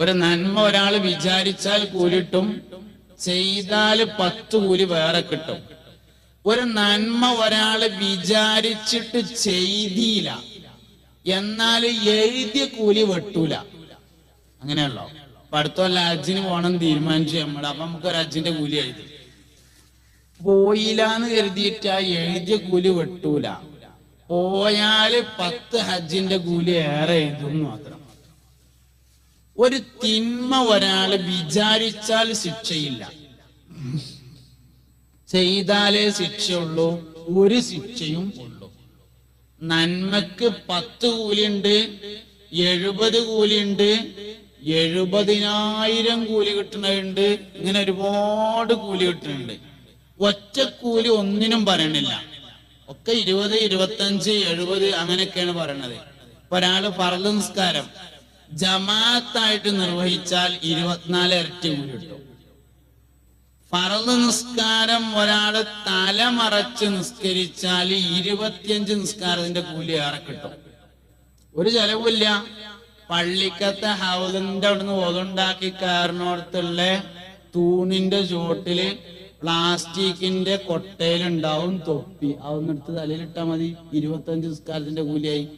ഒരു നന്മ ഒരാൾ വിചാരിച്ചാൽ കൂലിട്ടും ചെയ്താൽ പത്ത് കൂലി വേറെ കിട്ടും. ഒരു നന്മ ഒരാൾ വിചാരിച്ചിട്ട് ചെയ്തില്ല. എന്നാൽ എഴുതിയ കൂലി വെട്ടൂല. അങ്ങനെയല്ലോ അപ്പൊ അടുത്തുള്ള അജിന് പോകണം തീരുമാനിച്ചു നമ്മൾ അപ്പൊ നമുക്ക് ഒരു അജിന്റെ കൂലി എഴുതി. പോയില്ലാന്ന് കരുതിയിട്ട് ആ എഴുതിയ കൂലി വെട്ടൂല. പോയാൽ പത്ത് ഹജ്ജിന്റെ കൂലി ഏറെ എഴുതും മാത്രം. ഒരു തിന്മ ഒരാൾ വിചാരിച്ചാൽ ശിക്ഷയില്ല. ചെയ്താലേ ശിക്ഷയുള്ളൂ ഒരു ശിക്ഷയും ഉള്ളൂ. നന്മക്ക് പത്ത് കൂലിയുണ്ട് എഴുപത് കൂലിയുണ്ട് എഴുപതിനായിരം കൂലി കിട്ടുന്നുണ്ട് ഇങ്ങനെ ഒരുപാട് കൂലി കിട്ടുന്നുണ്ട്. ഒറ്റ കൂലി ഒന്നിനും പറയണില്ല. ഒക്കെ ഇരുപത് ഇരുപത്തഞ്ച് എഴുപത് അങ്ങനെയൊക്കെയാണ് പറയണത്. ഒരാൾ പറൽ നിസ്കാരം ജമാഅത്തായിട്ട് നിർവഹിച്ചാൽ ഇരുപത്തിനാല് ഇരട്ടി കൂടി കിട്ടും. ഫറദ് നിസ്കാരം ഒരാൾ തലമറച്ച് നിസ്കരിച്ചാൽ ഇരുപത്തിയഞ്ച് നിസ്കാരത്തിന്റെ കൂലി ഏറെ കിട്ടും. ഒരു ചെലവില്ല. പള്ളിക്കത്തെ ഹൗലിന്റെ അവിടുന്ന് ഒതുണ്ടാക്കി കയറിനോടത്തുള്ള തൂണിന്റെ ചുവട്ടിൽ പ്ലാസ്റ്റിക്കിന്റെ കൊട്ടയിലുണ്ടാവും തൊപ്പി. അതൊന്നെടുത്ത് തലയിലിട്ടാ മതി. ഇരുപത്തഞ്ച് നിസ്കാരത്തിന്റെ കൂലിയായി.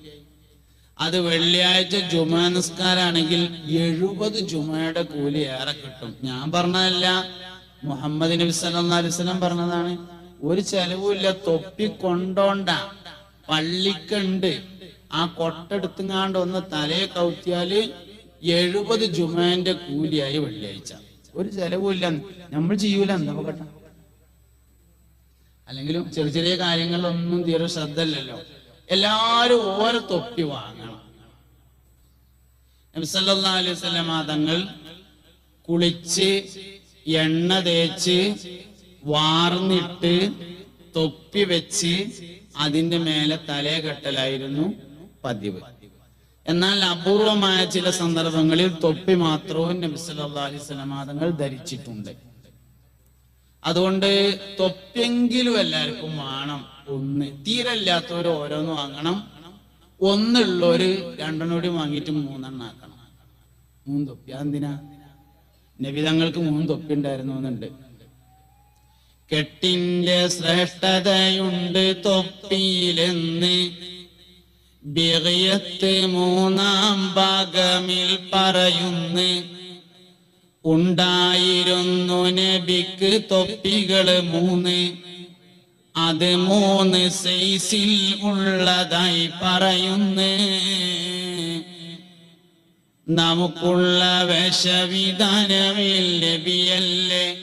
അത് വെള്ളിയാഴ്ച ജുമ നിസ്കാരാണെങ്കിൽ എഴുപത് ജുമയുടെ കൂലി ഏറെ കിട്ടും. ഞാൻ പറഞ്ഞതല്ല. മുഹമ്മദ് നബി വസല്ലം പറഞ്ഞതാണ് ഒരു ചെലവുമില്ല തൊപ്പി കൊണ്ടോണ്ട. പള്ളിക്കുണ്ട്. ആ കൊട്ടെടുത്തുങ്ങാണ്ട് ഒന്ന് തലയെ കൗത്തിയാൽ എഴുപത് ജുമാന്റെ കൂലിയായി വെള്ളിയാഴ്ച. ഒരു ചെലവുമില്ല. നമ്മൾ ചെയ്യൂല എന്താ കേട്ടോ അല്ലെങ്കിലും ചെറിയ ചെറിയ കാര്യങ്ങളിലൊന്നും തീരെ ശ്രദ്ധ എല്ലാരും ഓരോ തൊപ്പി വാങ്ങണം. അലൈഹി സ്വലമ തങ്ങൾ കുളിച്ച് എണ്ണ തേച്ച് വാർന്നിട്ട് തൊപ്പി വെച്ച് അതിന്റെ മേലെ തലേ കെട്ടലായിരുന്നു പതിവ്. എന്നാൽ അപൂർവമായ ചില സന്ദർഭങ്ങളിൽ തൊപ്പി മാത്രവും അലൈഹി വസല്ലമ തങ്ങൾ ധരിച്ചിട്ടുണ്ട്. അതുകൊണ്ട് തൊപ്പെങ്കിലും എല്ലാവർക്കും വേണം. ഒന്ന് തീരല്ലാത്തവർ ഓരോന്ന് വാങ്ങണം. ഒന്നുള്ളവര് രണ്ടെണ്ണം കൂടി വാങ്ങിയിട്ട് മൂന്നെണ്ണം ആക്കണം. മൂന്ന് തൊപ്പി. അതെന്തിനാ? നബി തങ്ങൾക്ക് മൂന്ന് തൊപ്പി ഉണ്ടായിരുന്നു എന്നുണ്ട്. കെട്ടിന്റെ ശ്രേഷ്ഠതയുണ്ട് തൊപ്പിയിലെന്ന്. ബിറിയത്ത് മൂന്നാം ഭാഗമിൽ പറയുന്നു. ഉണ്ടായിരുന്നു നബിക്ക് തൊപ്പികൾ മൂന്ന്. അത് മൂന്ന് സൈസിൽ ഉള്ളതായി പറയുന്നു. നമുക്കുള്ള വേഷവിധാനമിൽ നബിയല്ലേ?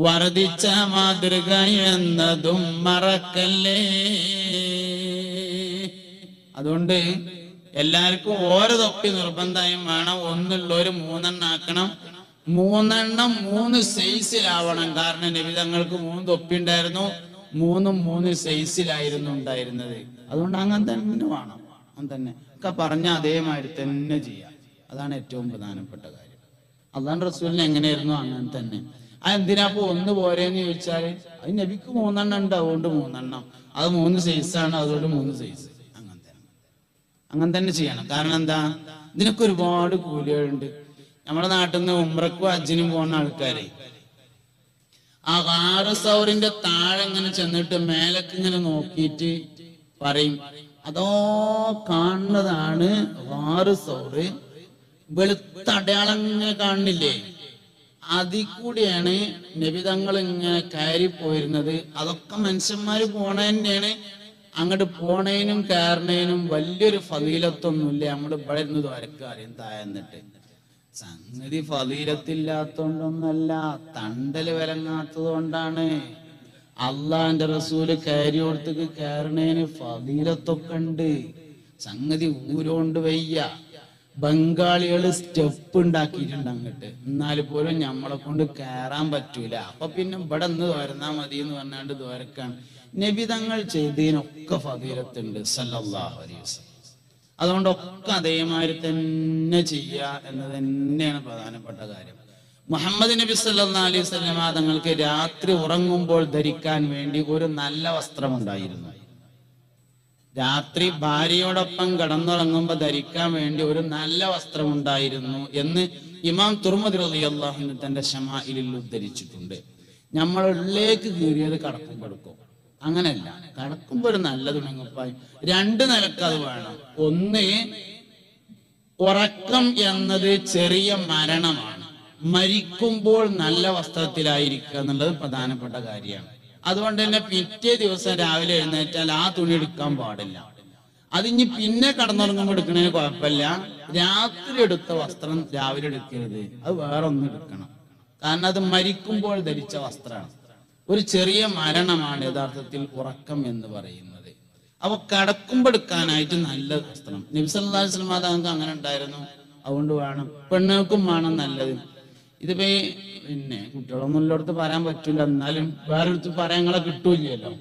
വർദ്ധിച്ച മാതൃക എന്നതും മറക്കല്ലേ? അതുകൊണ്ട് എല്ലാവർക്കും ഓരോ തൊപ്പി നിർബന്ധമായും വേണം. ഒന്നുള്ളൊരു മൂന്നെണ്ണം ആക്കണം മൂന്നെണ്ണം മൂന്ന് സൈസിലാവണം. കാരണം നബിതങ്ങൾക്ക് മൂന്ന് തൊപ്പി ഉണ്ടായിരുന്നു മൂന്നും മൂന്ന് സൈസിലായിരുന്നു ഉണ്ടായിരുന്നത്. അതുകൊണ്ട് അങ്ങനെ തന്നെ വേണം. അങ്ങനെ തന്നെ. ഒക്കെ പറഞ്ഞ അതേമാതിരി തന്നെ ചെയ്യാം. അതാണ് ഏറ്റവും പ്രധാനപ്പെട്ട കാര്യം. അതാണ് റസൂലിന് എങ്ങനെയായിരുന്നു അങ്ങനെ തന്നെ. ആ എന്തിനാ അപ്പൊ ഒന്ന് പോരെന്ന് ചോദിച്ചാൽ അത് നബിക്ക് മൂന്നെണ്ണം ഉണ്ട് അതുകൊണ്ട് മൂന്നെണ്ണം. അത് മൂന്ന് സൈസാണ് അതുകൊണ്ട് മൂന്ന് സൈസ്. അങ്ങനെ തന്നെ ചെയ്യണം. കാരണം എന്താ? ഇതിനൊക്കെ ഒരുപാട് കൂലികളുണ്ട്. നമ്മുടെ നാട്ടിൽ നിന്ന് ഉമ്രക്കും അജ്ജിനും പോകുന്ന ആൾക്കാരെ. ആ ആറ് സൗറിന്റെ താഴെ ഇങ്ങനെ ചെന്നിട്ട് മേലക്ക് ഇങ്ങനെ നോക്കിയിട്ട് പറയും അതോ കാണുന്നതാണ് ആറ് സൗറ്? വെളുത്ത ഇങ്ങനെ കാണുന്നില്ലേ? അതിൽ കൂടിയാണ് നബിതങ്ങൾ ഇങ്ങനെ കയറി പോയിരുന്നത് അതൊക്കെ മനുഷ്യന്മാര് പോണ തന്നെയാണ്. അങ്ങോട്ട് പോണേനും കയറണേനും വലിയൊരു ഫതീലത്തൊന്നുമില്ല. നമ്മൾ ഇവിടെ ഇരുന്ന് ദ്വാരക്കാരും താഴ്ന്നിട്ട് സംഗതി ഫതീലത്തില്ലാത്തോണ്ടൊന്നല്ല തണ്ടൽ വിലങ്ങാത്തത് കൊണ്ടാണ് അള്ളാന്റെ റസൂൽ കയറി കൊടുത്തേക്ക് കയറണേന് ഫതീലത്തൊക്കെ ഉണ്ട്. സംഗതി ഊരോണ്ട് വയ്യ. ബംഗാളികൾ സ്റ്റെപ്പ് ഉണ്ടാക്കിയിട്ടുണ്ട് അങ്ങോട്ട്. എന്നാൽ പോലും നമ്മളെ കൊണ്ട് കയറാൻ പറ്റൂല. അപ്പൊ പിന്നെ ഇവിടെ നിന്ന് തുരന്നാ മതി എന്ന് പറഞ്ഞാണ്ട് ദോരക്കാണ് നബിതങ്ങൾ ചെയ്തതിനൊക്കെ ഫതീലത്തുണ്ട് സല്ലല്ലാഹു അലൈഹി വസല്ലം. അതുകൊണ്ടൊക്കെ അതേമാതിരി തന്നെ ചെയ്യുക എന്നത് തന്നെയാണ് പ്രധാനപ്പെട്ട കാര്യം. മുഹമ്മദ് നബി സല്ലാ അലൈഹി വസല്ലമ തങ്ങൾക്ക് രാത്രി ഉറങ്ങുമ്പോൾ ധരിക്കാൻ വേണ്ടി ഒരു നല്ല വസ്ത്രമുണ്ടായിരുന്നു. രാത്രി ഭാര്യയോടൊപ്പം കടന്നുറങ്ങുമ്പോൾ ധരിക്കാൻ വേണ്ടി ഒരു നല്ല വസ്ത്രമുണ്ടായിരുന്നു എന്ന് ഇമാം തുർമദ് റളിയല്ലാഹു തന്റെ ഷമായിലിൽ ഉദ്ധരിച്ചിട്ടുണ്ട്. നമ്മളുള്ളിലേക്ക് കീറിയത് കടക്കും എടുക്കും അങ്ങനെയല്ല കടക്കുമ്പോ ഒരു നല്ല തുണങ്ങുപ്പായി രണ്ട് നിലയ്ക്ക് അത് വേണം. ഒന്ന് ഉറക്കം എന്നത് ചെറിയ മരണമാണ്. മരിക്കുമ്പോൾ നല്ല വസ്ത്രത്തിലായിരിക്കുക എന്നുള്ളത് പ്രധാനപ്പെട്ട കാര്യമാണ്. അതുകൊണ്ട് തന്നെ പിറ്റേ ദിവസം രാവിലെ എഴുന്നേറ്റാൽ ആ തുണി എടുക്കാൻ പാടില്ല. അതിഞ്ഞ് പിന്നെ കടന്നുറങ്ങുമ്പോൾ എടുക്കണതിന് കുഴപ്പമില്ല. രാത്രി എടുത്ത വസ്ത്രം രാവിലെ എടുക്കരുത്. അത് വേറെ ഒന്നും എടുക്കണം. കാരണം അത് മരിക്കുമ്പോൾ ധരിച്ച വസ്ത്രമാണ്. ഒരു ചെറിയ മരണമാണ് യഥാർത്ഥത്തിൽ ഉറക്കം എന്ന് പറയുന്നത്. അവ കടക്കുമ്പെടുക്കാനായിട്ട് നല്ല വസ്ത്രം നബിസല്ലാ വസ്ലം തങ്ങൾക്ക് അങ്ങനെ ഉണ്ടായിരുന്നു. അതുകൊണ്ട് വേണം. പെണ്ണുങ്ങൾക്കും വേണം നല്ലത്. ഇതിപ്പോ പിന്നെ കുട്ടികളൊന്നും ഉള്ളിടത്ത് പറയാൻ പറ്റില്ല എന്നാലും വേറൊരിടത്ത് പറയാൻ നിങ്ങളെ കിട്ടൂല്ലല്ലോ.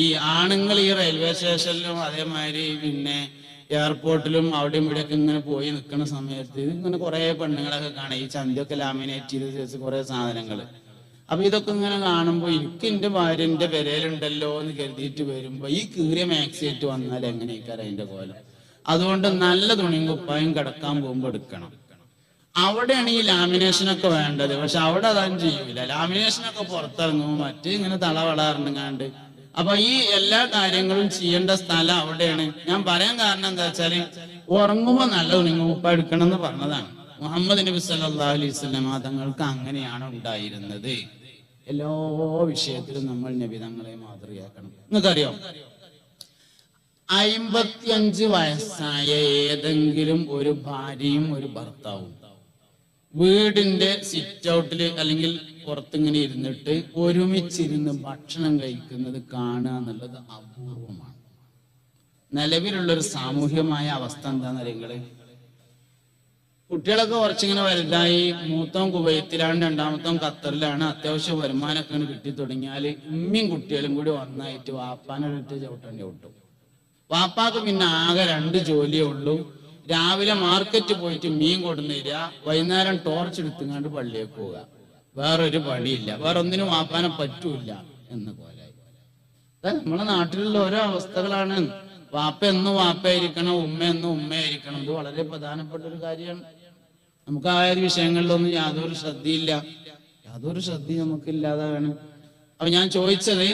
ഈ ആണുങ്ങൾ ഈ റെയിൽവേ സ്റ്റേഷനിലും അതേമാതിരി പിന്നെ എയർപോർട്ടിലും അവിടെയും ഇവിടെയൊക്കെ ഇങ്ങനെ പോയി നിൽക്കുന്ന സമയത്ത് ഇങ്ങനെ കുറെ പെണ്ണുങ്ങളൊക്കെ കാണാം. ഈ ചന്തയൊക്കെ ലാമിനേറ്റ് ചെയ്ത് കുറേ സാധനങ്ങൾ അപ്പൊ ഇതൊക്കെ ഇങ്ങനെ കാണുമ്പോ എനിക്ക് എന്റെ ഭാര്യ എന്റെ പെരയിലുണ്ടല്ലോ എന്ന് കരുതിയിട്ട് വരുമ്പോ ഈ കീറിയ മാക്സിയേറ്റ് വന്നാൽ എങ്ങനെയൊക്കെ അതിന്റെ കോലം? അതുകൊണ്ട് നല്ല തുണിയും കുപ്പായും കിടക്കാൻ പോകുമ്പോ എടുക്കണം. അവിടെയാണ് ഈ ലാമിനേഷൻ ഒക്കെ വേണ്ടത്. പക്ഷെ അവിടെ അതാണ് ചെയ്യൂല. ലാമിനേഷൻ ഒക്കെ പുറത്തിറങ്ങുമ്പോൾ മറ്റേ ഇങ്ങനെ തള അപ്പൊ ഈ എല്ലാ കാര്യങ്ങളും ചെയ്യേണ്ട സ്ഥലം അവിടെയാണ്. ഞാൻ പറയാൻ കാരണം എന്താ വെച്ചാൽ ഉറങ്ങുമ്പോ നല്ല തുണിയും കുപ്പ എടുക്കണം എന്ന് പറഞ്ഞതാണ്. മുഹമ്മദ് നബി സല്ലാ അലൈഹി വസല്ലം തങ്ങൾക്ക് അങ്ങനെയാണ് ഉണ്ടായിരുന്നത്. എല്ലാ വിഷയത്തിലും നമ്മൾ നബി തങ്ങളെ മാതൃകയാക്കണം. നിങ്ങൾക്കറിയോ? അയിമ്പത്തിയഞ്ച് വയസ്സായ ഏതെങ്കിലും ഒരു ഭാര്യയും ഒരു ഭർത്താവും വീടിന്റെ സിറ്റ് ഔട്ടിൽ അല്ലെങ്കിൽ പുറത്തിങ്ങനെ ഇരുന്നിട്ട് ഒരുമിച്ചിരുന്ന് ഭക്ഷണം കഴിക്കുന്നത് കാണുക എന്നുള്ളത് അപൂർവമാണ്. നിലവിലുള്ള ഒരു സാമൂഹ്യമായ അവസ്ഥ എന്താണെന്ന് നിങ്ങൾ? കുട്ടികളൊക്കെ കുറച്ചിങ്ങനെ വലുതായി മൂത്തവും കുവൈത്തിലാണ് രണ്ടാമത്തവും ഖത്തറിലാണ്. അത്യാവശ്യം വരുമാനമൊക്കെ കിട്ടി തുടങ്ങിയാൽ ഉമ്മയും കുട്ടികളും കൂടി ഒന്നായിട്ട് വാപ്പാനൊരിട്ട് ചവിട്ടേണ്ടി ചവിട്ടും വാപ്പാക്ക് പിന്നെ ആകെ രണ്ട് ജോലിയേ ഉള്ളൂ. രാവിലെ മാർക്കറ്റ് പോയിട്ട് മീൻ കൊണ്ടുവന്ന് തരിക വൈകുന്നേരം ടോർച്ച് എടുത്തുങ്ങാണ്ട് പള്ളിയേക്ക് പോവുക. വേറൊരു പണിയില്ല. വേറൊന്നിനും വാപ്പാനെ പറ്റൂല എന്ന് പോലെ. നമ്മളെ നാട്ടിലുള്ള ഓരോ അവസ്ഥകളാണ്. വാപ്പ എന്നും വാപ്പയായിരിക്കണം ഉമ്മ എന്നും ഉമ്മയായിരിക്കണം. ഇത് വളരെ പ്രധാനപ്പെട്ട ഒരു കാര്യമാണ്. നമുക്ക് ആ വിഷയങ്ങളിലൊന്നും യാതൊരു ശ്രദ്ധയില്ല. യാതൊരു ശ്രദ്ധയും നമുക്കില്ലാതാണ്. അപ്പൊ ഞാൻ ചോദിച്ചത്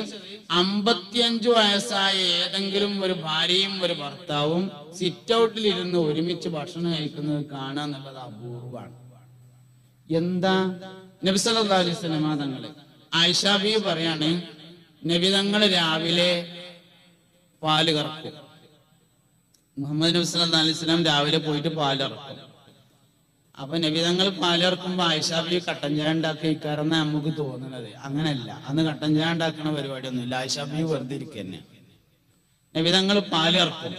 അമ്പത്തിയഞ്ചു വയസ്സായ ഏതെങ്കിലും ഒരു ഭാര്യയും ഒരു ഭർത്താവും സിറ്റ് ഔട്ടിൽ ഇരുന്ന് ഒരുമിച്ച് ഭക്ഷണം കഴിക്കുന്നത് കാണുക എന്നുള്ളത് അപൂർവമാണ്. എന്താ? നബി സല്ലല്ലാഹു അലൈഹി തങ്ങൾ ആയിഷാബി പറയാണ് നബി തങ്ങൾ രാവിലെ പാൽ കറക്കും. മുഹമ്മദ് നബി അലൈഹി രാവിലെ പോയിട്ട് പാൽ ഇറക്കും അപ്പൊ നബി തങ്ങൾ പാലിറക്കുമ്പോ ആയിഷാബി കട്ടൻ ചായ നമുക്ക് തോന്നുന്നത് അങ്ങനല്ല. അന്ന് കട്ടൻ ചായ ഉണ്ടാക്കുന്ന പരിപാടിയൊന്നുമില്ല. ആയിഷാബി വെറുതെ നബിതങ്ങൾ തങ്ങൾ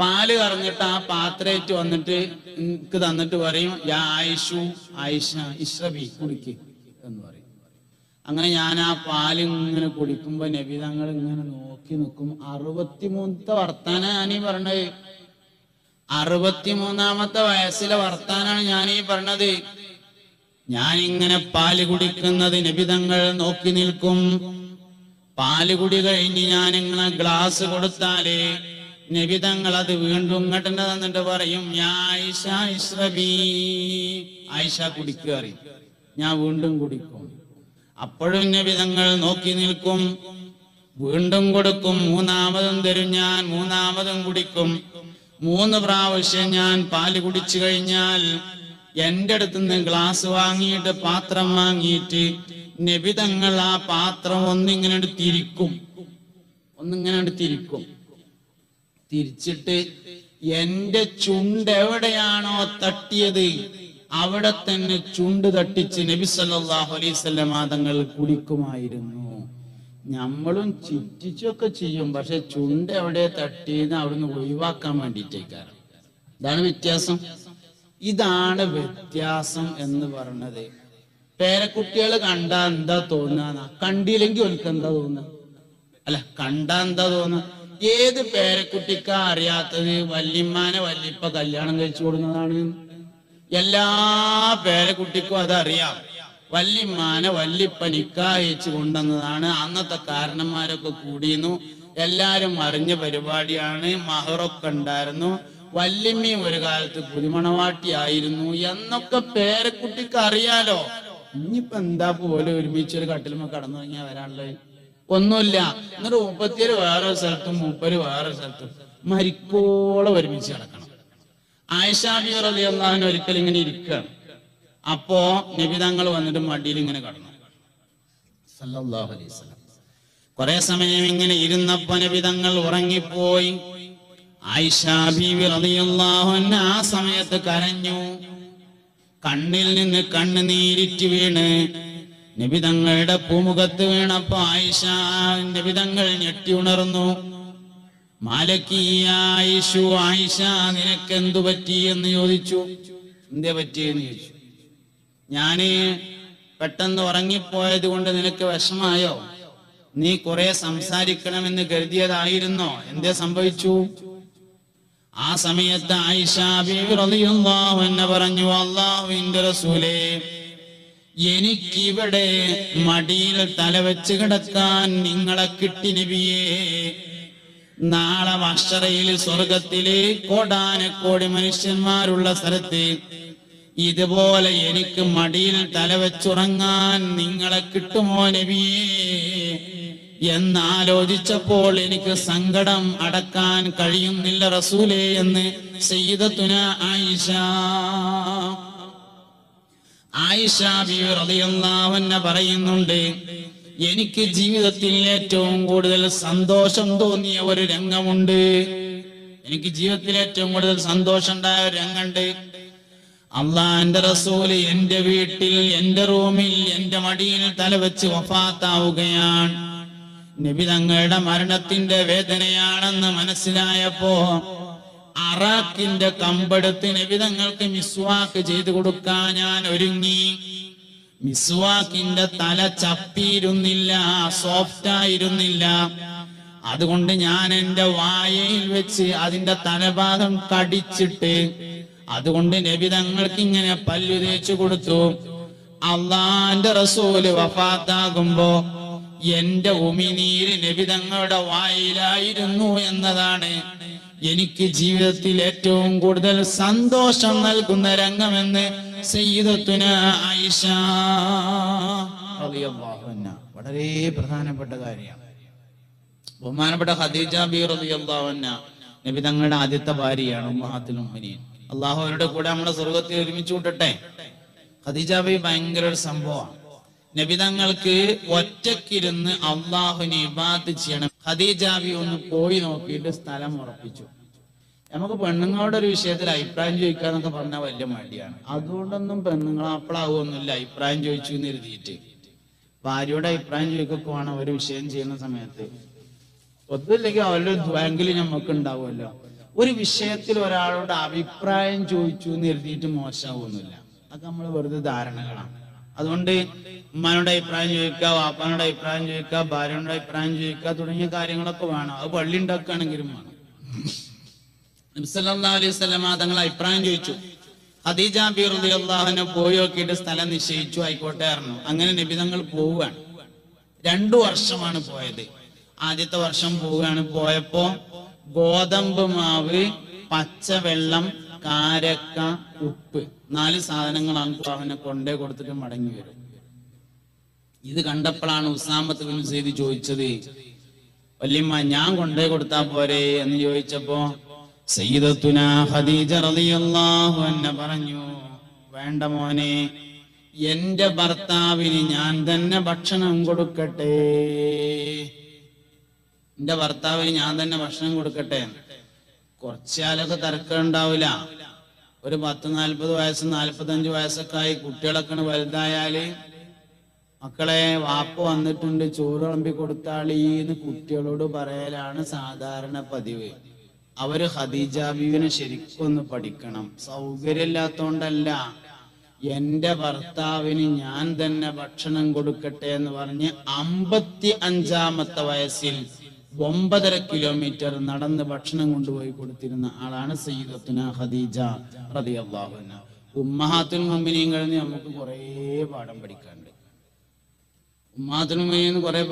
പാൽ കറങ്ങിട്ട് ആ പാത്രേറ്റ് വന്നിട്ട് എനിക്ക് തന്നിട്ട് പറയും യാ ആയിഷു ആയിഷ ഇഷ്റബി കുടിക്ക് എന്ന് പറയും. അങ്ങനെ ഞാൻ ആ പാൽ ഇങ്ങനെ കുടിക്കുമ്പോ നബിതങ്ങൾ ഇങ്ങനെ നോക്കി നിൽക്കും. അറുപത്തിമൂന്നത്തെ വർത്താന ഞാനീ പറഞ്ഞത്. അറുപത്തിമൂന്നാമത്തെ വയസ്സിലെ വർത്താനാണ് ഞാൻ ഈ പറഞ്ഞത്. ഞാൻ ഇങ്ങനെ പാൽ കുടിക്കുന്നത് നബിതങ്ങൾ നോക്കി നിൽക്കും. പാൽ കുടി കഴിഞ്ഞ് ഞാൻ ഇങ്ങനെ ഗ്ലാസ് കൊടുത്താൽ നബിതങ്ങൾ അത് വീണ്ടും ഇങ്ങോട്ട് തന്നിട്ട് പറയും "യാ ആയിഷ കുടിക്കുക ഞാൻ വീണ്ടും കുടിക്കും. അപ്പോഴും നബിതങ്ങൾ നോക്കി നിൽക്കും. വീണ്ടും കൊടുക്കും. മൂന്നാമതും തരും ഞാൻ മൂന്നാമതും കുടിക്കും. മൂന്ന് പ്രാവശ്യം ഞാൻ പാൽ കുടിച്ചു കഴിഞ്ഞാൽ എന്റെ അടുത്ത് നിന്ന് ഗ്ലാസ് വാങ്ങിയിട്ട് പാത്രം വാങ്ങിയിട്ട് നബിതങ്ങൾ ആ പാത്രം ഒന്നിങ്ങനെ എടുത്തിരിക്കും തിരിക്കും. ഒന്നിങ്ങനെ എടുത്തിരിക്കും തിരിക്കും. തിരിച്ചിട്ട് എന്റെ ചുണ്ട് എവിടെയാണോ തട്ടിയത് അവിടെ തന്നെ ചുണ്ട് തട്ടിച്ച് നബി സല്ലല്ലാഹു അലൈസ് തങ്ങൾ കുടിക്കുമായിരുന്നു. നമ്മളും ചിറ്റിച്ചൊക്കെ ചെയ്യും. പക്ഷെ ചുണ്ട് എവിടെ തട്ടിയെന്ന് അവിടുന്ന് ഒഴിവാക്കാൻ വേണ്ടിയിട്ടേക്കാരം. ഇതാണ് വ്യത്യാസം. ഇതാണ് വ്യത്യാസം എന്ന് പറഞ്ഞത് പേരക്കുട്ടികൾ കണ്ടാ എന്താ തോന്നുക കണ്ടില്ലെങ്കിൽ ഓൽക്ക് എന്താ തോന്നുക അല്ല കണ്ടാ എന്താ തോന്നുക ഏത് പേരക്കുട്ടിക്ക അറിയാത്തത്? വല്യമ്മാനെ വല്യപ്പ കല്യാണം കഴിച്ചു കൊടുക്കുന്നതാണ്. എല്ലാ പേരക്കുട്ടിക്കും അതറിയാം. വല്യമ്മാനെ വല്യപ്പ കൊണ്ടെന്നതാണ് അന്നത്തെ കാരണന്മാരൊക്കെ കൂടിയിരുന്നു. എല്ലാരും അറിഞ്ഞ പരിപാടിയാണ്. മഹറൊക്കെ ഉണ്ടായിരുന്നു. വല്യമ്മയും ഒരു കാലത്ത് പുതുമണവാട്ടിയായിരുന്നു എന്നൊക്കെ പേരക്കുട്ടിക്ക് അറിയാലോ. ഇനിയിപ്പോ എന്താ പോലെ ഒരുമിച്ച് ഒരു കട്ടിലുമ കടന്നു കഴിഞ്ഞാൽ വരാനുള്ളത് ഒന്നുമില്ല. എന്നിട്ട് മുപ്പത്തിയേഴ് വേറെ സ്ഥലത്തും മുപ്പര് വേറെ സ്ഥലത്തും മരിക്കോളം ഒരുമിച്ച് കിടക്കണം ആയിഷാബി റളിയല്ലാഹു ഒരിക്കലും ഇങ്ങനെ ഇരിക്കുകയാണ്. അപ്പോ നബിതങ്ങൾ വന്നിട്ട് മടിയിൽ ഇങ്ങനെ കടന്നു. കുറെ സമയം ഇങ്ങനെ ഇരുന്നപ്പോ നബിതങ്ങൾ ഉറങ്ങിപ്പോയി. ആയിഷാബി റളിയല്ലാഹു അൻഹ ആ സമയത്ത് കരഞ്ഞു. കണ്ണിൽ നിന്ന് കണ്ണ് നീരിറ്റ് വീണ്. നിബിതങ്ങളുടെ പൂമുഖത്ത് വീണപ്പോ ആയിഷ നിബിതങ്ങൾ ഞെട്ടി ഉണർന്നു. മാലക്കീയായിഷു ആയിഷ നിനക്ക് എന്തു പറ്റി? എന്ന് ചോദിച്ചു. എന്തേ പറ്റിയെന്ന് ചോദിച്ചു? ഞാൻ പെട്ടെന്ന് ഉറങ്ങിപ്പോയത് കൊണ്ട് നിനക്ക് വിഷമായോ നീ കുറെ സംസാരിക്കണമെന്ന് കരുതിയതായിരുന്നോ? എന്തേ സംഭവിച്ചു? ആ സമയത്ത് ആയിഷ ബീവി റളിയല്ലാഹു അൻഹ പറഞ്ഞു അള്ളാഹുവിന്റെ റസൂലേ എനിക്കിവിടെ മടിയിൽ തലവെച്ച് കിടക്കാൻ നിങ്ങളെ കിട്ടി നബിയേ. നാളെ വർഷറയിൽ സ്വർഗത്തിലെ കോടാനക്കോടി മനുഷ്യന്മാരുള്ള സ്ഥലത്ത് ഇതുപോലെ എനിക്ക് മടിയിൽ തലവെച്ചുറങ്ങാൻ നിങ്ങളെ കിട്ടുമോ നബിയേ എന്നാലോചിച്ചപ്പോൾ എനിക്ക് സങ്കടം അടക്കാൻ കഴിയുന്നില്ല റസൂലേ എന്ന് സയ്യിദത്തുന ആയിഷ. ആയിഷ അൻഹ പറയുന്നുണ്ട് എനിക്ക് ജീവിതത്തിൽ ഏറ്റവും കൂടുതൽ സന്തോഷം തോന്നിയ ഒരു രംഗമുണ്ട്. എനിക്ക് ജീവിതത്തിൽ ഏറ്റവും കൂടുതൽ സന്തോഷം ഉണ്ടായ ഒരു രംഗമുണ്ട്. അള്ളാന്റെ റസൂൽ എന്റെ വീട്ടിൽ എന്റെ റൂമിൽ എന്റെ മടിയിൽ തലവെച്ച് വഫാത്താവുകയാണ്. നബി തങ്ങളുടെ മരണത്തിന്റെ വേദനയാണെന്ന് മനസ്സിലായപ്പോ അറാഖിന്റെ കമ്പെടുത്ത് നബി തങ്ങൾക്ക് മിസ്വാക്ക് ചെയ്തു കൊടുക്കാൻ ഞാൻ ഒരുങ്ങി. മിസ്വാക്കിന്റെ തല ചപ്പിയിരുന്നില്ല സോഫ്റ്റ് ആയിരുന്നില്ല അതുകൊണ്ട് ഞാൻ എന്റെ വായയിൽ വെച്ച് അതിന്റെ തലഭാഗം കടിച്ചിട്ട് അതുകൊണ്ട് നബി തങ്ങൾക്ക് ഇങ്ങനെ പല്ലു തേച്ചു കൊടുത്തു. അള്ളാന്റെ റസൂൽ വഫാത്താകുമ്പോ എന്റെ ഉമിനീര് നബി തങ്ങളുടെ വായിലായിരുന്നു എന്നതാണ്. എനിക്ക് ജീവിതത്തിൽ ഏറ്റവും കൂടുതൽ സന്തോഷം നൽകുന്ന രംഗമെന്ന് സയ്യിദത്തുന ആയിഷ. വളരെ പ്രധാനപ്പെട്ട കാര്യമാണ് ബഹുമാനപ്പെട്ട ഖദീജ ബി റളിയല്ലാഹു അൻഹ. നബി തങ്ങളുടെ ആദ്യത്തെ ഭാര്യയാണ് ഉമ്മഹാത്തുൽ മുഅ്മിനീൻ അള്ളാഹു അവരുടെ കൂടെ നമ്മളെ സ്വർഗത്തിൽ ഒരുമിച്ച് വിട്ടട്ടെ ഖദീജാബി ഭയങ്കര ഒരു സംഭവമാണ്. നബിതങ്ങൾക്ക് ഒറ്റക്കിരുന്ന് അള്ളാഹുവിനെ ഇബാദത്ത് ചെയ്യണം. ഖദീജാബി ഒന്ന് പോയി നോക്കിയിട്ട് സ്ഥലം ഉറപ്പിച്ചു. നമുക്ക് പെണ്ണുങ്ങളുടെ ഒരു വിഷയത്തിൽ അഭിപ്രായം ചോദിക്കാന്നൊക്കെ പറഞ്ഞാൽ വലിയ മടിയാണ്. അതുകൊണ്ടൊന്നും പെണ്ണുങ്ങൾ അപ്പളാവുമൊന്നുമില്ല അഭിപ്രായം ചോദിച്ചു എന്ന് എഴുതിയിട്ട്. ഭാര്യയുടെ അഭിപ്രായം ചോദിക്കൊക്കെ ഒരു വിഷയം ചെയ്യുന്ന സമയത്ത്. ഒന്നുമില്ലെങ്കിൽ അവരുടെ ബാങ്കിൽ നമുക്ക് ഉണ്ടാവുമല്ലോ. ഒരു വിഷയത്തിൽ ഒരാളോട് അഭിപ്രായം ചോദിച്ചു എന്ന് എഴുതിയിട്ട് മോശമാവൊന്നുമില്ല. അതൊക്കെ നമ്മൾ വെറുതെ ധാരണകളാണ്. അതുകൊണ്ട് ഉമ്മാനോട് അഭിപ്രായം ചോദിക്കുക വാപ്പാനോട് അഭിപ്രായം ചോദിക്കുക ഭാര്യനോട് അഭിപ്രായം ചോദിക്കുക തുടങ്ങിയ കാര്യങ്ങളൊക്കെ വേണം. അത് പള്ളി ഉണ്ടാക്കുകയാണെങ്കിലും വേണം. അലൈഹി തങ്ങൾ അഭിപ്രായം ചോദിച്ചു. ഖദീജ ബി റളിയല്ലാഹുവിനെ പോയി നോക്കിയിട്ട് സ്ഥലം നിശ്ചയിച്ചു ആയിക്കോട്ടെ അറിഞ്ഞു അങ്ങനെ നബി തങ്ങൾ പോവുകയാണ്. രണ്ടു വർഷമാണ് പോയത്. ആദ്യത്തെ വർഷം പോവുകയാണ്. പോയപ്പോ ഗോതമ്പ് മാവ് പച്ചവെള്ളം കാരക്ക ഉപ്പ്. നാല് സാധനങ്ങളാണ് അവനെ കൊണ്ടേ കൊടുത്തിട്ട് മടങ്ങി വരും. ഇത് കണ്ടപ്പോഴാണ് ഉസാമത്ത് ബിൻ സെയ്ദ് ചോദിച്ചത് വല്യമ്മ ഞാൻ കൊണ്ടേ കൊടുത്താ പോരെ? എന്ന് ചോദിച്ചപ്പോ സയ്യിദത്തുന ഖദീജ റളിയല്ലാഹു അൻഹ പറഞ്ഞു വേണ്ട മോനെ എന്റെ ഭർത്താവിന് ഞാൻ തന്നെ ഭക്ഷണം കൊടുക്കട്ടെ. എന്റെ ഭർത്താവിന് ഞാൻ തന്നെ ഭക്ഷണം കൊടുക്കട്ടെ. കുറച്ചാലൊക്കെ തർക്കം ഉണ്ടാവില്ല ഒരു പത്ത് നാൽപ്പത് വയസ്സ് നാൽപ്പത്തഞ്ച് വയസ്സൊക്കെ ആയി കുട്ടികളൊക്കെ വലുതായാൽ മക്കളെ വാപ്പ വന്നിട്ടുണ്ട് ചോറ് വിളമ്പി കൊടുത്താളീന്ന് കുട്ടികളോട് പറയലാണ് സാധാരണ പതിവ്. അവർ ഖദീജ ബീവിനെ ശരിക്കും ഒന്ന് പഠിക്കണം. സൗകര്യമില്ലാത്തോണ്ടല്ല. എന്റെ ഭർത്താവിന് ഞാൻ തന്നെ ഭക്ഷണം കൊടുക്കട്ടെ എന്ന് പറഞ്ഞ് അമ്പത്തി അഞ്ചാമത്തെ വയസ്സിൽ ഒമ്പതര കിലോമീറ്റർ നടന്ന് ഭക്ഷണം കൊണ്ടുപോയി കൊടുത്തിരുന്ന ആളാണ് സയ്യിദത്തുന ഖദീജ റളിയല്ലാഹു അൻഹ. ഉമ്മഹാത്തുൽ മുഅ്മിനീൻ കഴിഞ്ഞ് നമുക്ക് കുറേ പാഠം പഠിക്കാനുണ്ട്. ഉമ്മാതുൽമയെന്ന് കുറെ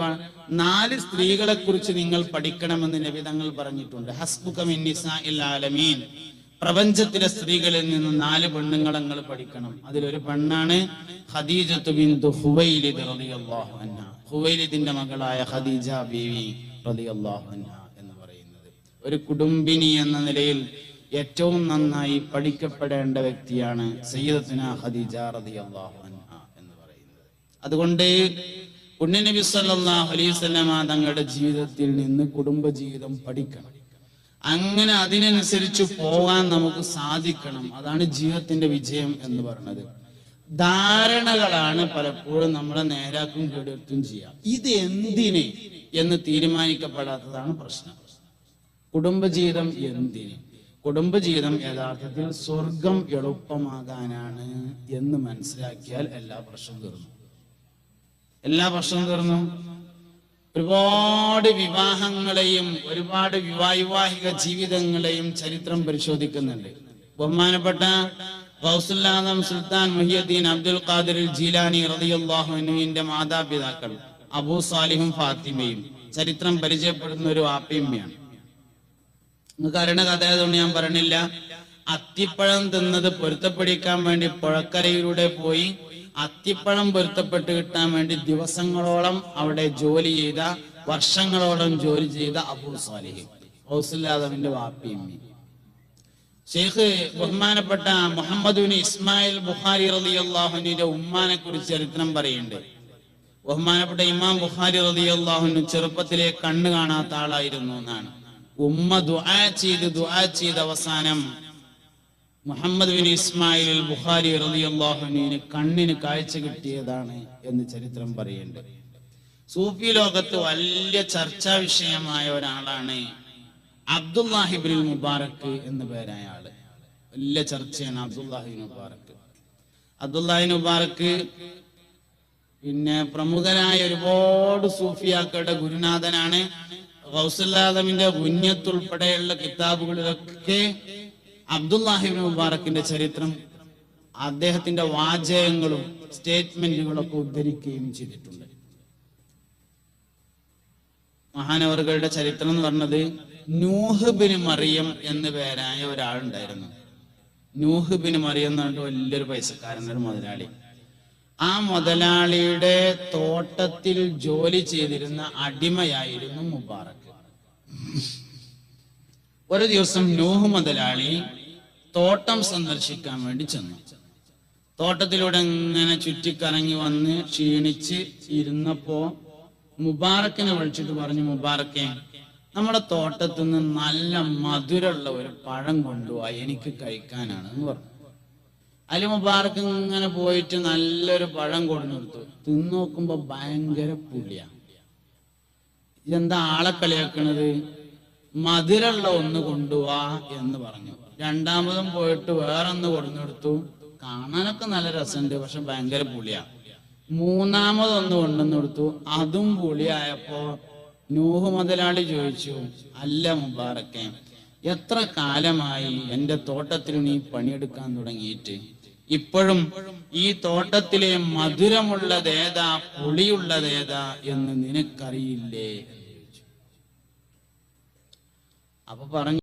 നാല് സ്ത്രീകളെ കുറിച്ച് നിങ്ങൾ പഠിക്കണമെന്ന് നബി തങ്ങൾ പറഞ്ഞിട്ടുണ്ട്. ഹസ്ബുക മിൻ നിസാഇൽ ആലമീൻ. പ്രപഞ്ചത്തിലെ സ്ത്രീകളിൽ നിന്ന് നാല് പെണ്ണുങ്ങളെ നിങ്ങൾ പഠിക്കണം അതിലൊരു പെണ്ണാണ് ഖദീജത്തു ബിന്ദു ഹുവൈലിദ് ഹുവൈലിദിന്റെ മകളായ ഖദീജ ബീവി. എന്ന് പറയുന്നത്. ഒരു കുടുംബിനി എന്ന നിലയിൽ ഏറ്റവും നന്നായി പഠിക്കപ്പെടേണ്ട വ്യക്തിയാണ് ഖദീജ റളിയല്ലാഹു അൻഹ എന്ന് പറയുന്നത്. അതുകൊണ്ട് പുണ്യനബി സല്ലല്ലാഹു അലൈഹി തങ്ങളുടെ ജീവിതത്തിൽ നിന്ന് കുടുംബ ജീവിതം പഠിക്കണം. അങ്ങനെ അതിനനുസരിച്ച് പോകാൻ നമുക്ക് സാധിക്കണം. അതാണ് ജീവിതത്തിന്റെ വിജയം എന്ന് പറയുന്നത്. ധാരണകളാണ് പലപ്പോഴും നമ്മളെ നേരാക്കും കേടുത്തും ചെയ്യുക ഇത് എന്തിന്? എന്ന് തീരുമാനിക്കപ്പെടാത്തതാണ് പ്രശ്നം. കുടുംബജീവിതം എന്തിന്? കുടുംബജീവിതം യഥാർത്ഥത്തിൽ സ്വർഗം എളുപ്പമാകാനാണ് എന്ന് മനസ്സിലാക്കിയാൽ എല്ലാ പ്രശ്നവും തീർന്നു. എല്ലാ പ്രശ്നവും തീർന്നു. ഒരുപാട് വിവാഹങ്ങളെയും ഒരുപാട് വിവാഹിക ജീവിതങ്ങളെയും ചരിത്രം പരിശോധിക്കുന്നുണ്ട്. ബഹുമാനപ്പെട്ട സുൽത്താൻ മുഹിയുദ്ദീൻ അബ്ദുൽ ഖാദിർ ജീലാനി റളിയല്ലാഹു അൻഹുവിന്റെ മാതാപിതാക്കൾ. അബൂ സാലിഹും ഫാത്തിമയും. ചരിത്രം പരിചയപ്പെടുന്ന ഒരു വാപ്പിയമ്മയാണ് നിങ്ങൾക്ക് അറിയണ കഥ ആയതുകൊണ്ട് ഞാൻ പറഞ്ഞില്ല. അത്തിപ്പഴം തിന്നത് പൊരുത്തപ്പെടിക്കാൻ വേണ്ടി പുഴക്കരയിലൂടെ പോയി അത്തിപ്പഴം പൊരുത്തപ്പെട്ട് കിട്ടാൻ വേണ്ടി ദിവസങ്ങളോളം അവിടെ ജോലി ചെയ്ത വർഷങ്ങളോളം ജോലി ചെയ്ത അബൂ സാലിഹ്. ഹൗസുല്ലാദവിന്റെ വാപ്പിയമ്മി. ഷെയ്ഖ് ബഹുമാനപ്പെട്ട മുഹമ്മദ് ഇസ്മായിൽ ബുഖാരി റളിയല്ലാഹുവിന്റെ ഉമ്മാനെ കുറിച്ച് ചരിത്രം പറയുന്നുണ്ട്. ബഹുമാനപ്പെട്ട ഇമാം ബുഖാരി അൻഹു ചെറുപ്പത്തിലെ കണ്ണു കാണാത്ത ആളായിരുന്നു എന്നാണ്. ഉമ്മ ദുആ ചെയ്ത് ദുആ ചെയ്ത് അവസാനം മുഹമ്മദ് ബിൻ ഇസ്മായിൽ ബുഖാരി അൻഹു കണ്ണിന് കാഴ്ച കിട്ടിയതാണ് എന്ന് ചരിത്രം പറയുന്നുണ്ട്. സൂഫി ലോകത്ത് വലിയ ചർച്ചാ വിഷയമായ ഒരാളാണ് അബ്ദുല്ലാഹിബിൻ മുബാറക്ക് എന്ന പേരായ ആൾ. വലിയ ചർച്ചയാണ് അബ്ദുല്ലാഹിബിൻ മുബാറക്ക് അബ്ദുല്ലാഹിബിൻ മുബാറക്ക് പിന്നെ പ്രമുഖനായ ഒരുപാട് സൂഫിയാക്കളുടെ ഗുരുനാഥനാണ് ഗൗസുല്ലാദമിന്റെ ഉന്നത്തുൾപ്പെടെയുള്ള കിതാബുകളിലൊക്കെ അബ്ദുല്ലാഹിബിൻ മുബാറക്കിന്റെ ചരിത്രം അദ്ദേഹത്തിന്റെ വാചകങ്ങളും സ്റ്റേറ്റ്മെന്റുകളൊക്കെ ഉദ്ധരിക്കുകയും ചെയ്തിട്ടുണ്ട്. മഹാനവറുകളുടെ ചരിത്രം എന്ന് പറഞ്ഞത് നൂഹ്ബിന് മറിയം എന്ന് പേരായ ഒരാളുണ്ടായിരുന്നു. നൂഹ്ബിന് മറിയം എന്ന് പറഞ്ഞിട്ട് വലിയൊരു പൈസക്കാരൻ ഒരു മുതലാളി. ആ മുതലാളിയുടെ തോട്ടത്തിൽ ജോലി ചെയ്തിരുന്ന അടിമയായിരുന്നു മുബാറക്ക് ഒരു ദിവസം നൂഹ് മുതലാളി തോട്ടം സന്ദർശിക്കാൻ വേണ്ടി ചെന്നു. തോട്ടത്തിലൂടെ ഇങ്ങനെ ചുറ്റിക്കറങ്ങി വന്ന് ക്ഷീണിച്ച് ഇരുന്നപ്പോ മുബാറക്കിനെ വിളിച്ചിട്ട് പറഞ്ഞു മുബാറക്കെ നമ്മുടെ തോട്ടത്തിൽ നിന്ന് നല്ല മധുരമുള്ള ഒരു പഴം കൊണ്ടുപോവാ എനിക്ക് കഴിക്കാനാണ് എന്ന് പറഞ്ഞു. അതിൽ മുബാറക്ക് ഇങ്ങനെ പോയിട്ട് നല്ലൊരു പഴം കൊടുത്തു തിന്നോക്കുമ്പോ ഭയങ്കര പുളിയാ. ഇതെന്താ ആളെ കളിയാക്കണത്? മധുരമുള്ള ഒന്ന് കൊണ്ടുപോവാ എന്ന് പറഞ്ഞു. രണ്ടാമതും പോയിട്ട് വേറൊന്ന് കൊടുന്നെടുത്തു. കാണാനൊക്കെ നല്ല രസമുണ്ട് പക്ഷെ ഭയങ്കര പുളിയാ. മൂന്നാമതൊന്ന് കൊണ്ടുവന്ന് കൊടുത്തു അതും പുളിയായപ്പോ നൂഹ് മുതലാളി ചോദിച്ചു അല്ല മുബാറക്കേ എത്ര കാലമായി? എന്റെ തോട്ടത്തിൽ നീ പണിയെടുക്കാൻ തുടങ്ങിയിട്ട്? ഇപ്പോഴും ഈ തോട്ടത്തിലെ മധുരമുള്ളതേതാ പുളിയുള്ളതേതാ എന്ന് നിനക്കറിയില്ലേ? അപ്പൊ പറഞ്ഞു